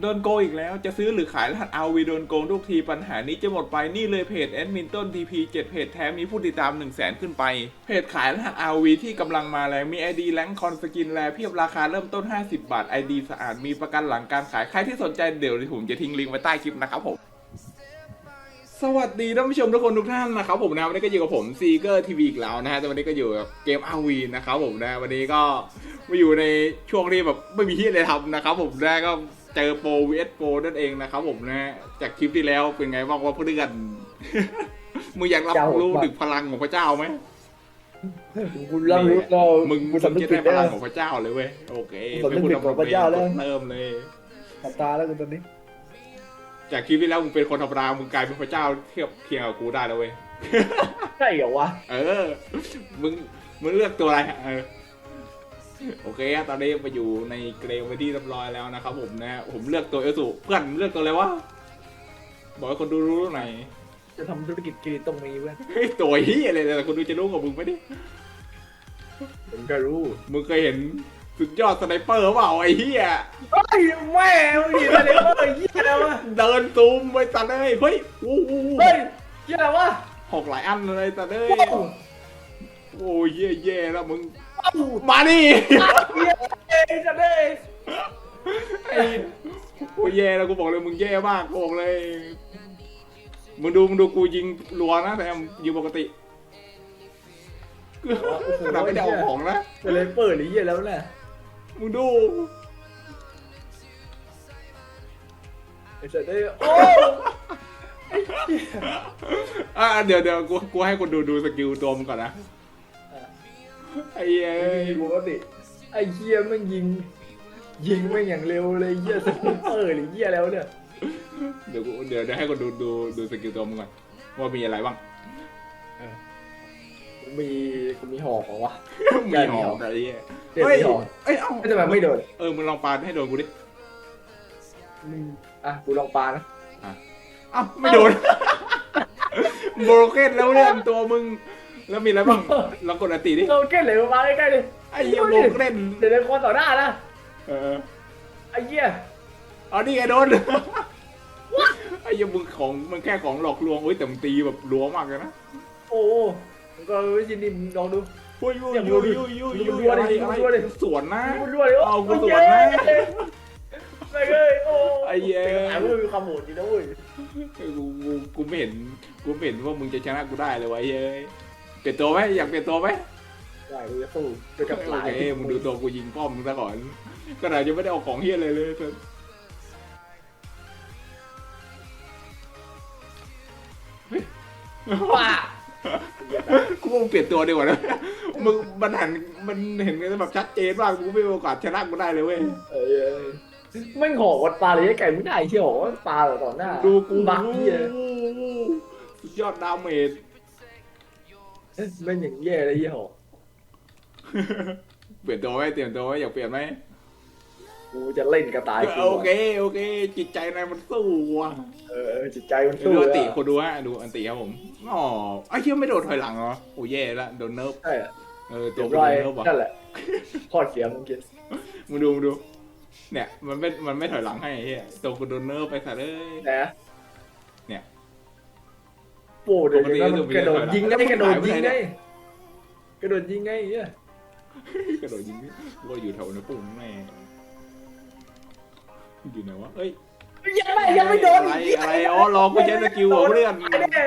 โดนโกงอีกแล้วจะซื้อหรือขายรหัส RV โดนโกงทุกทีปัญหานี้จะหมดไปนี่เลยเพจแอดมินต้น TP 7เพจแท้มีผู้ติดตาม 1 0 0 0 0แสนขึ้นไป เพจขายรหัส RV ที่กำลังมาแรงมี ID แรงคอนสกินแลเพียบราคาเริ่มต้น 50 บาท ID สะอาดมีประกันหลังการขายใครที่สนใจเดี๋ยวผมจะทิ้งลิงก์ไว้ใต้คลิปนะครับผมสวัสดีท่านผู้ชมทุกคนทุกท่านนะครับผมนะวันนี้ก็อยู่กับผมซีเกอร์ทีวีอีกแล้วนะฮะแต่วันนี้ก็อยู่กับเกมอาวีนะครับผมนะวันนี้ก็มาอยู่ในช่วงที่แบบไม่มีที่อะไรทำนะครับผมนะก็ เจอโปรวีเอสโปรนั่นเองนะครับผมนะจากคลิปที่แล้วเป็นไงบ้างว่าเพื่อนมึงอยากรับเจ้ารู้มากถึงพลังของพระเจ้าไหมคุณรับรู้เรามึงคุณมึงสำนึกจะผิได้ดพแล้ลัวงของพระเจ้าเลยเว้ยโอเคสำนึกผิดของพระเจ้าแล้วเริ่มเลยขับตาแล้วคุณตอนนี้ จากคลิปที่แล้วมึงเป็นคนธรรมดามึงกลายเป็นพระเจ้าเทียบเทียงกับกูได้แล้วเว้ยใช่เหรอวะเออ มึงมึงเลือกตัวอะไรเออ โอเคครับตอนนี้มาอยู่ในเกรมไปที่เรียบร้อยแล้วนะครับผมนะ ผมเลือกตัวเอลสุเพื่อนเลือกตัวอะไรวะ บอกให้คนดูรู้หน่อยจะทำธุรกิจกรีนตรงนี้เว้ยเฮ้ยตัวเฮียอะไรแต่คนดูจะรู้กับมึงไหมดิผมก็รู้มึงเคยเห็นสุดยอดสไนเปอร์เปล่าไอ้เฮียเฮ้ยแม่มึงเห็นอะไรวะไอ้เหี้ยอะไรวะเดินซูมไปตัดเลยเฮ้ยวู้วู้วู้เฮ้ยเหี้ยอะไรวะหกหลายอันเลยตัดเลยว้าวโอ้ยเย่เย่แล้วมึงว้าว มาดิเหี้ยเอ้ยจะได้ไอ้โอ้ยแย่แล้วกูบอกเลยมึงแย่มากกูบอกเลย มึงดูมึงดูกูยิงรัวนะแต่ยิงปกติขนาดไม่ได้เอาของนะจะเลยเปิดหรือเหี้ยแล้วน่ะมึงดูไอ้จะได้โอ้อะเดี๋ยวเดี๋ยวกูกูให้คนดูดูสกิลตัวมึงก่อนนะ ไอ้เหี้ยปกติไอ้เหี้ยแมันยิง ยิงแม่งอย่างเร็วเลยเหี้ยสกูเปอร์หรือเหี้ยแล้วเนี่ยเดี๋ยวกูเดี๋ยวเดี๋ยวให้คนดูดูดูสกิลตัวมึงก่อนว่ามีอะไรบ้าง มีกูมีหอกเหรอวะ มีหอกอะไรเงี้ยเดี๋ยวเฮ้ยมีหอกเอ้ยเอ้าไม่ทำไมไม่โดนเออมึงลองปาให้โดนกูดิอืมอะกูลองปานะ เอ้าไม่โดน โบรกเกนแล้วเนี่ยตัวมึง แล้วมีอะไรบ้างลองกดอันติดิ เราเก้นเลยมาใกล้ๆเลยไอ้เหี้ยโบรเกนเดี๋ยวเดี๋ยวคนต่อหน้านะเออไอ้เหี้ยเอานี่ไงโดนไอ้เหี้ยมึงของมึงแค่ของหลอกลวงโอ้ยแต่มึงตีแบบรัวมากเลยนะโอ้มันก็วิจินิมลองดู โอ้ยโอ้ยอย่าโอ้ยดูโอ้ยโอ้ยดูโอ้ยดูอะไรดิอะไรดูดิสวนนะมันรั่วเลยเอากูสวนนะไม่เลยโอ้ไอ้เหี้ยไอ้เว้ยมีความโหดดีนะเว้ยกูกูกูไม่เห็นกูไม่เห็นว่ามึงจะชนะกูได้เลยวะไอ้เฮ้ย เปลี่ยนตัวไหมอยากเปลี่ยนตัวไหมได้กูจะสู้จะกับหโอลายเคมึงดูตัวกูยิงป้อมมึงซะก่อนก็ไหนจะไม่ได้เอาของเฮียอะไรเลยเพื่อนว้ากูว่ามึงเปลี่ยนตัวดีกว่านะมึงมันหันมันเห็นกันแบบชัดเจนมากกูไม่มีโอกาสชนะกูได้เลยเว้ย เอ้ยไม่หอกวัดปลาเลยไก่ไม่ได้เชี่ยวว่าปลาต่อหน้าดูกูบักเหี้ย สุดยอดดาเมจ ไม่อย่างแย่เลยเหี้ยหอกเปลี่ยนตัวไหมเปลี่ยนตัวไหมอยากเปลี่ยนไหมกูจะเล่นกระต่ายกูโอเคโอเค จิตใจนายมันสู้ว่ะเออจิตใจมันดูสู้อันติอะคนดูฮะดูอันติครับผมอ๋อไอ้เชี่ยไม่โดนถอยหลังเหรอโอ้แย่ละโดนเนิร์ฟใช่อะเออตัเรีวยบกูร้อยโดนเนิร์ฟว่ะนั่นแหละข้อเสียมึงกินมึงดูมึงดูเนี่ยมันไม่มันไม่ถอยหลังให้ไอ้เฮียตัวกูโดนเนิร์ฟไปสัตว์เลยนะเนี่ย โป้เดี๋ยวปกตินี้มันก็กระโดดยิงไงแล้วมันกระโดดยิงหายไปไหนไงเนี่ยกระโดดยิงไงเนี่ยกระโดดยิงนี่กูว่าอยู่แถวในปุ่มแม่อยู่ไหนวะเอ้ยยังไม่ยังไม่โดนอะไรอะไรอ๋อรอกูใช้สกิลเหรอเพื่อนไอ้เนี่ย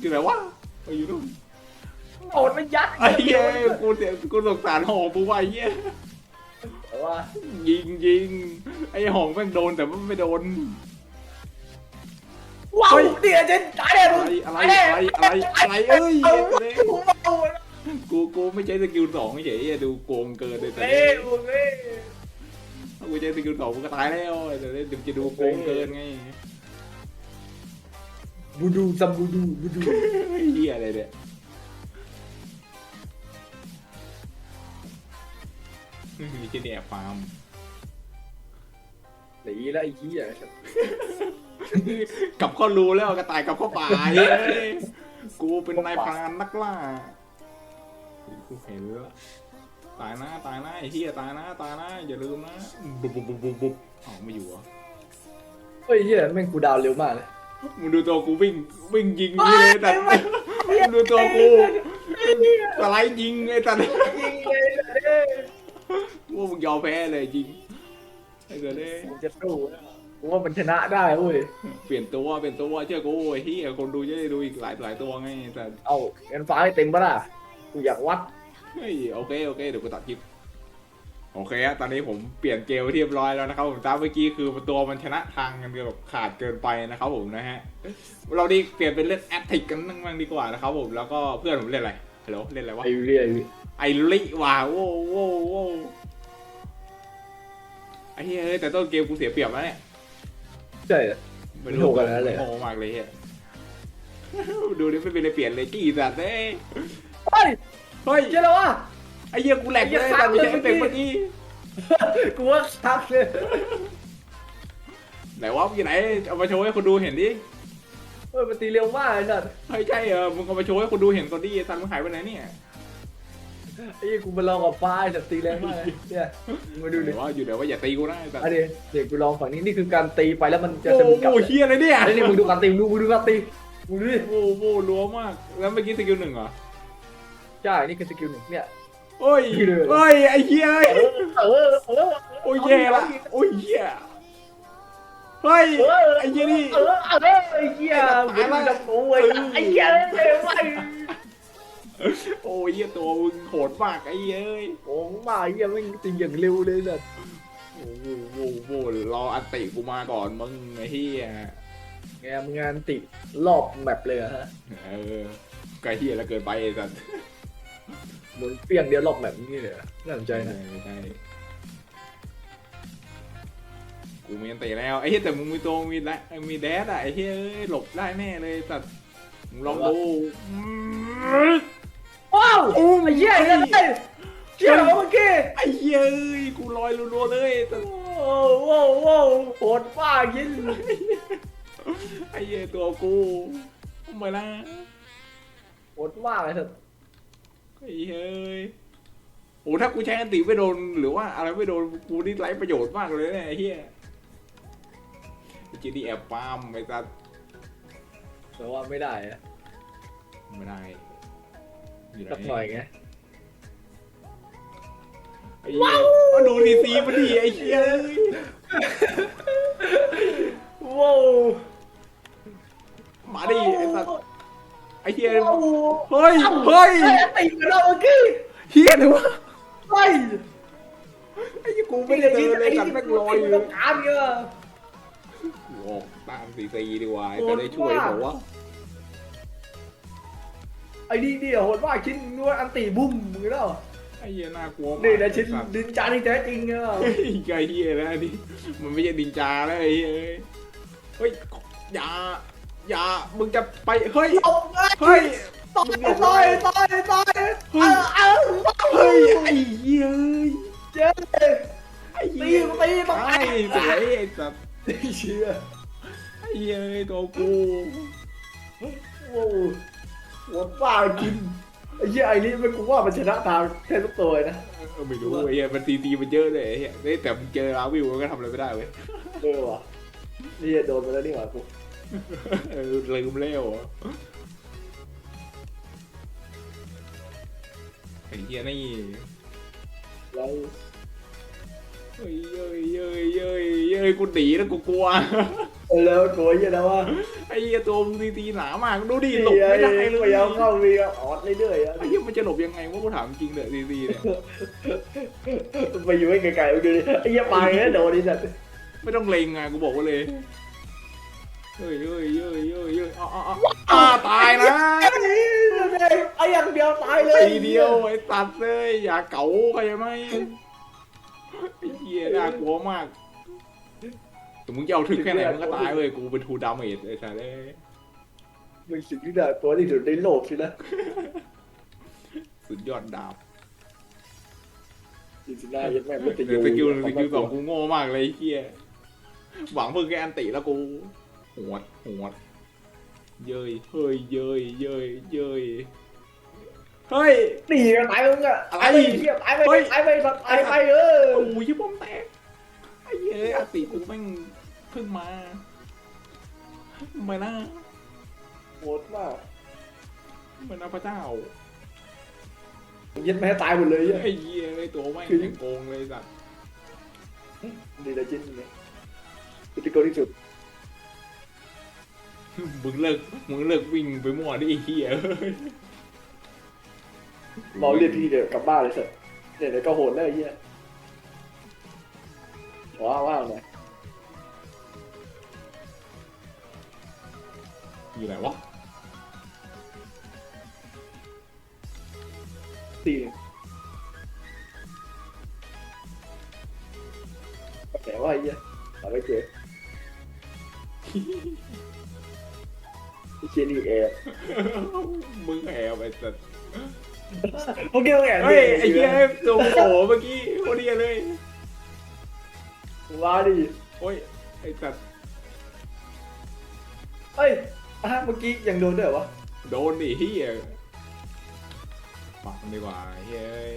อยู่ไหนวะไปอยู่นู่นโดดไม่ยัดไอ้เหี้ยกูเสียกูสงสารหองกูว่าไอ้เหี้ยแต่ว่ายิงยิงไอ้หองแม่งโดนแต่มันไม่โดน ว้าวเฮ้ยเดี๋ยวจะตายแน่อะไรอะไรอะไรอะไรอะไรเอ้ยเอาเอ้ยกูเอากูกูไม่ใช้สกิลสองเฉยๆดูโกงเกินเลยแต่เอ้ยโอ้ยถ้ากูใช้สกิลสองกูก็ตายแล้วแต่เดี๋ยวจะดูโกงเกินไงบูดูซัมบูดูบูดูเหี้ยอะไรเนี่ยมีที่เนี่ยฟาร์ม หนีแล้วไอ้เหี้ยกลับเข้ารูแล้วกระต่ายกลับเข้าป่าเฮ้ยกูเป็นนายพรานนักล่ากูเห็นแล้วตายนะตายนะไอ้เฮียตายนะตายนะอย่าลืมนะบุบบุบบุบบุบบุบอ๋อไม่อยู่เหรอะเฮ้ยเหี้ยแม่งกูดาวเร็วมากเลยมึงดูตัวกูวิ่งวิ่งยิงนี่เลยแต่มึงดูตัวกูสไลด์ยิงไอ้ตันยิงเลยเด้อว่ามึงยอมแพ้เลยจริง ไอ้เกิดเลยกูจะสู้นะกูว่ามันชนะได้เว้ย เปลี่ยนตัวเปลี่ยนตัวเชื่อกูไอ้เฮียคนดูจะได้ดูอีกหลายหลายตัวไงแต่เอาเงินฟ้าให้เต็มปะล่ะ กูอยากวัด เฮ้ยโอเคโอเคเดี๋ยวกูตัดคลิปโอเคฮะตอนนี้ผมเปลี่ยนเกมไว้เรียบร้อยแล้วนะครับผมตามเมื่อกี้คือตัวมันชนะทางกันแบบขาดเกินไปนะครับผมนะฮะเราดีเปลี่ยนเป็นเล่นแอตติกกันบ้างดีกว่านะครับผมแล้วก็เพื่อนผมเล่นอะไรฮัลโหลเล่นอะไรวะไอ้เรียไอริว่ะโว้โว้โว้ ไอ้เฮ้ยแต่ต้นเกมกูเสียเปรียบแล้วเนี่ยใช่เหรอไม่โหดขนาดนั้นเลยเหรอโง่มากเลยเฮียดูดิไม่เป็นไรเปลี่ยนเลยจี้สัตว์เอ้ยเฮ้ยเฮ้ยเจ๊แล้ววะ ไอ้เหี้ยกูแหลกเลยไอ้เหี้ยแต่ไม่ใช่ค้างเลยเอฟเฟกต์เมื่เมื่ออกี้กี้กูว่าทักเลยไหนวะอยู่ไหนเอามาโชว์ให้คนดูเห็นดิเฮ้ยมันตีเร็วมากไอ้สัสเฮ้ยใช่เหรอมึงเอามาโชว์ให้คนดูเห็นก่อนดิไอ้สัตว์มึงหายไปไหนเนี่ย ไอ้ยี่กูมาลองกับฟ้าไอ้สัสตีแรงมากเลยเนี่ยมึงมาดูดูดิดิว่าอยู่เดี๋ยวว่าอย่าตีกูนะไอ้สัตว์อันนี้เดี๋ยวกูลองฝั่งนี้นี่คือการตีไปแล้วมันจะโอ้สนุกกลับโหเฮียอะไรเนี่ยอันนี้มึงดูการตีมึงดูมึงดูการตีมึงดูดิโอ้โหรัวมาก แล้วเมื่อกี้สกิลหนึ่งเหรอใช่นี่คือสกิลหนึ่งเนี่ย โอ้ยนี่เลย โอ้ยไอ้เหี้ยเอ้ยเออเออ โอ้ยแย่ละโอ้ยเหี้ยเฮ้ยเออไอ้เหี้ยนี่ เออเออไอ้เหี้ยเหมือนมึงจะโอ้ยไอ้เหี้ยเลยไป โอ้ยเหี้ยตัวมึงโหดมากไอ้เหี้ยเอ้ยโอ้มาไอ้เหี้ยแม่งตีอย่างเร็วเลยสัสโอ้โหโอ้โหรออันติกูมาก่อนมึงไอ้เหี้ยงานงานติรอบแมปเลยอะฮะเออไกลเหี้ยแล้วเกินไปไอ้สัตว์หมุนเปรี้ยงเดียวรอบแมปนี่เลยอะน่าสนใจนะไม่ใช่กูมีอันติแล้วไอ้เหี้ยแต่มึงมีตัวมีและมีแดดอะไอ้เหี้ยเอ้ยหลบได้แน่เลยสัตว์มึงลองดู อืมว้าวโอ้ไอ้เหี้ยไอ้เหี้ยไอ้เหี้ยเมื่อกี้ไอ้เหี้ยเอ้ยกูลอยรัวๆเลยแต่โอ้โหโอ้โหโหดป้ากินไอ้เหี้ยตัวกูทำไมล่ะโหดมากเลยเถอะไอ้เฮ้ยโอ้ถ้ากูใช้อันติไม่โดนหรือว่าอะไรไม่โดนกูนี่ไร้ประโยชน์มากเลยเนี่ยไอ้เหี้ยไอ้จีดีแอบปามไอ้สัสแต่ว่าไม่ได้อะไม่ได้ อยู่ไหสักหน่อยไงไอ้เหี้ยมาดูดีซีมาดิไอ้เหี้ยเอ้ยว้าวมาดิไอ้สัสไอ้เหี้ยว้าวเฮ้ยเฮ้ยไอ้ตีกันแล้วเมื่อกี้เหี้ยเลยวะเฮ้ยไอ้เหี้ยกูไม่ได้เจอเลยสัตว์แม่งลอยอยู่ต้องการเยอะ โอ้ตามสีซีดีกว่าจะได้ช่วยบอกว่าไอ้นี่เนี่ยโหดมากชิ้นนวดอันตีบุ้มมึงแล้วไอ้เหี้ยน่ากลัวมากนี่นะชิ้นไอ้สัตว์ดินจานี่แท้จริงเนอะเฮ้ยไอ้เหี้ยแล้วอันนี่มันไม่ใช่ดินจาแล้วไอ้เหี้ยเอ้ยเฮ้ยอย่าอย่ามึงจะไปเฮ้ยเอาเฮ้ย ต่อยต่อยต่อยต่อยเออเออเฮ้ยไอ้เหี้ยเอ้ยเจ๊ไอ้ตีเหี้ยตีต้องไอ้สวยไอ้สัตว์ตีเชียไอ้เหี้ยเอ้ยตัวกู โอ้ หัวป้ากินไอ้เหี้ยไอ้นี่มันกูว่ามันชนะทางแค่ทุกตัวเลยนะเออไม่รู้ไอ้เหี้ยมันตีตีมันเยอะเลยไอ้เหี้ยเฮ้ยแต่มึงเจอลาวิวมันก็ทำอะไรไม่ได้เว้ยเออว่ะนี่โดนไปแล้วนี่หว่ากูเออลืมแล้วเหรอไอ้เหี้ยนี่แล้วเฮ้ยเย้ยเย้ยเย้ยเย้ยกูหนีแล้วกูกลัว แล้วตัวเหี้ยนะว่าไอ้เหี้ยตัวมึงตีตีหนามากดูดิหลบไม่ได้เลยพยายามเข้าวีออดเรื่อยๆอะไอ้เหี้ยมันจะหลบยังไงวะกูถามจริงเลยตีตีเนี่ยไปอยู่ให้ไกลๆดูดิไอ้เหี้ยไปแล้วโดนดิสัตว์ไม่ต้องเลงไงกูบอกว่าเลยเฮ้ยเฮ้ยเฮ้ยเฮ้ยเฮ้ยอ้าอ้าอ้าตายนะไอ้อย่างเดียวตายเลยทีเดียวไอ้ตัดเลยอย่าเก๋าเข้าใจไหมไอ้เหี้ยน่ากลัวมาก แต่มึงจะเอาถึงแค่ไหนมึงก็ตายเว้ยกูเป็นทูดาเมจไอ้สัสเลยเป็นสิ่งที่น่ากลัวที่สุดในโลกสินะสุดยอดดาบจริงๆนะยังแม่งไม่ติดเดี๋ยวสกิลหนึ่งสกิลสองกูโง่มากเลยไอ้เหี้ยหวังเพิ่งแค่อันติแล้วกูหวดหวดเย้ยเฮ้ยเย้ยเย้ยเย้ยเฮ้ยตีกันตายมึงอะอะไรตายไปเหี้ยตายไปเฮ้ยตายไปสัตว์ตายไปเออโอ้ยบอมแตกไอ้เหี้ยอาติกูแม่ง เพิ่งมาไม่น่าโหดมากไม่น่าพระเจ้ายึดไม่ให้ตายหมดเลยเหี้ยไอ้เหี้ยไอ้ตัวแม่งคือยังโกงเลยสัตว์ดีเลยจิ้นนี่พิธีกรที่สุดมึงเลิกมึงเลิกวิ่งไปมั่วดิไอ้เหี้ยรอเรียกพี่เดี๋ยวกลับบ้านเลยเสร็จเดี๋ยวเดี๋ยวก็โหดแล้วไอ้เหี้ยว้าวว้าวเลย อยู่ไหนวะตีแต่ว่าไอ้เหี้ยตายไปเจอไอ้เชี่ยนี่แอบมึงแอบไอ้สัตว์โอเคโอเคเฮ้ยไอ้เหี้ยตัวโผล่เมื่อกี้โคตรเหี้ยเลยว้าวดิโอ้ยไอ้สัตว์เฮ้ย อะเมื่อกี้ยังโดนด้วยเหรอวะโดนดิเหี้ยปักมันดีกว่าเฮ้ย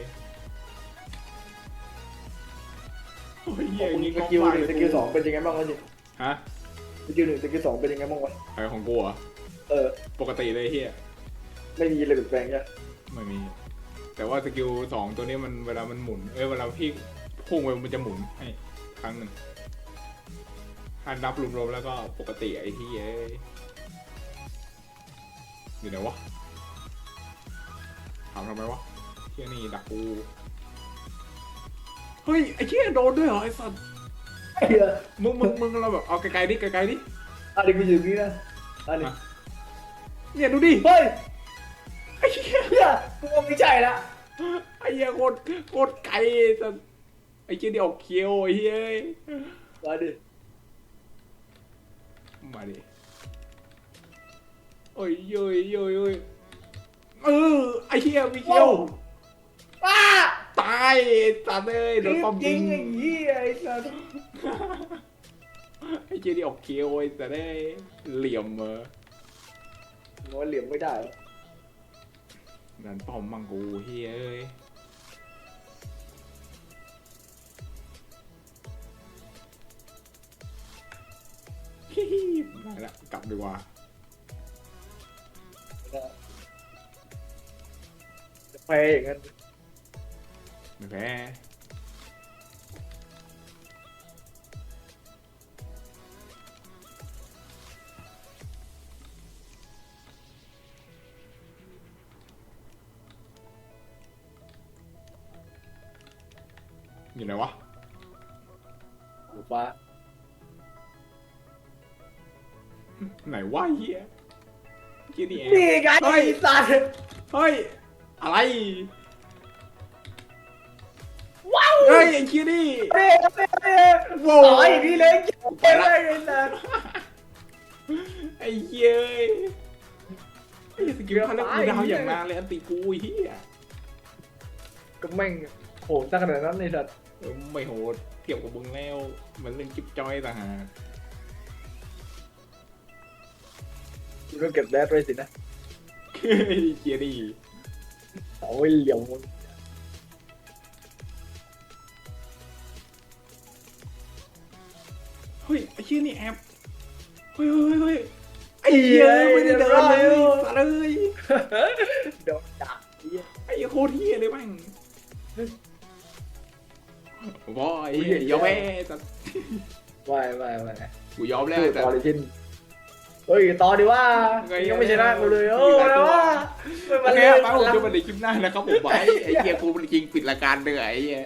โอ้ยเหี้ยอย่างงี้สก็กิลฟาดหนึ่งสกิลสองเป็นยังไงบ้างวะจิฮะสกิลหนึ่งสกิลสองเป็นยังไงบ้างวะอะไรของกูเหรอะเออ ปกติเลยเฮียไม่มีอะไรแปลกๆใช่ไม่มี แต่ว่าสกิลสองตัวนี้มันเวลามันหมุน เอ้ยเวลาพี่พุ่งไปมันจะหมุนให้ครั้งหนึ่งถ้านับรวมๆแล้วก็ปกติไอ้ที่เอ้ย อยู่ไหนวะถามทำไมวะเที่ยนี่ดักกูเฮ้ยไอ้เชี่ยโดนด้วยเหรอไอ้สัตว์ไอ้เหี้ยมึงมึงมึงเราแบบเอาไกลๆดิไกลๆดิอันนี้กูอยู่นี่นะอันนี้อะเนี่ยดูดิเฮ้ยไอ้เชี่ยเฮียกูว่าไม่ใช่ละไอ้เหี้ยโคตรโคตรไกลแต่ไอ้เชี่ยนี่ออกเคียวไอ้เหี้ยมาดิมาดิ โอ้ยโยยโยยโยยเออไอ้เหี้ยมีเคียวป้าตายสัตว์เลยโดนปอมจริยิงงไอ้เหี้ยไอ้สัสไอ้เชี่ยนี่ออกเคียวไอ้แต่ได้เหลี่ยมเออง้อเหลี่ยมไม่ได้นั่นปอมมังกูเฮ้ยเอ้ยฮิฮิได้ละกลับดีกว่า แพ้อย่างนั้นไม่แพ้อยู่ไหนวะถูกปะไหนวะเฮียเฮียนี่เองนี่ไงไอ้สัสเฮ้ย อะไร ว้าวเฮ้ยไอ้เฮียนี่เฮ้ยเฮ้ยเฮ้ยโว้ต่อยพี่เล็กเฮ้ยไอ้สัสไอ้เฮียเอ้ยไอ้สกิลเขาเล่นกูดาวอย่างนานเลยอันติกูไอ้เฮียก็แม่งโหดตั้งขนาดนั้นไอ้สัสเออไม่โหดเทียบกับมึงแล้ว มันเล่นจิ๊บจอยต่างหากกูต้องเก็บแดดไว้สินะ ไอ้เฮียนี่ เอาไว้เหลี่ยมมึงเฮ้ยไอ้เฮียนี่แอบเฮ้ยเฮ้ยเฮ้ยไอ้เฮียไม่ได้เดินเลยสัตว์เลยโดนด่าไอ้เหี้ยไอ้โคตรเฮียเลยแม่งบอยยอมแพ้แต่ไม่ไม่ไม่กูยอมแล้วสู้แต่ต่อ เลยชินเฮ้ยต่อดีว่าไงยังไม่ชนะกูเลยโอ้มีหลายแล้ตัววว่าไม่โอมาเคเลยป้าผมจะมาในคลิปหน้านะครับผมไปไอ้เฮียกูจริงปิดรายการเลยไอ้เฮีย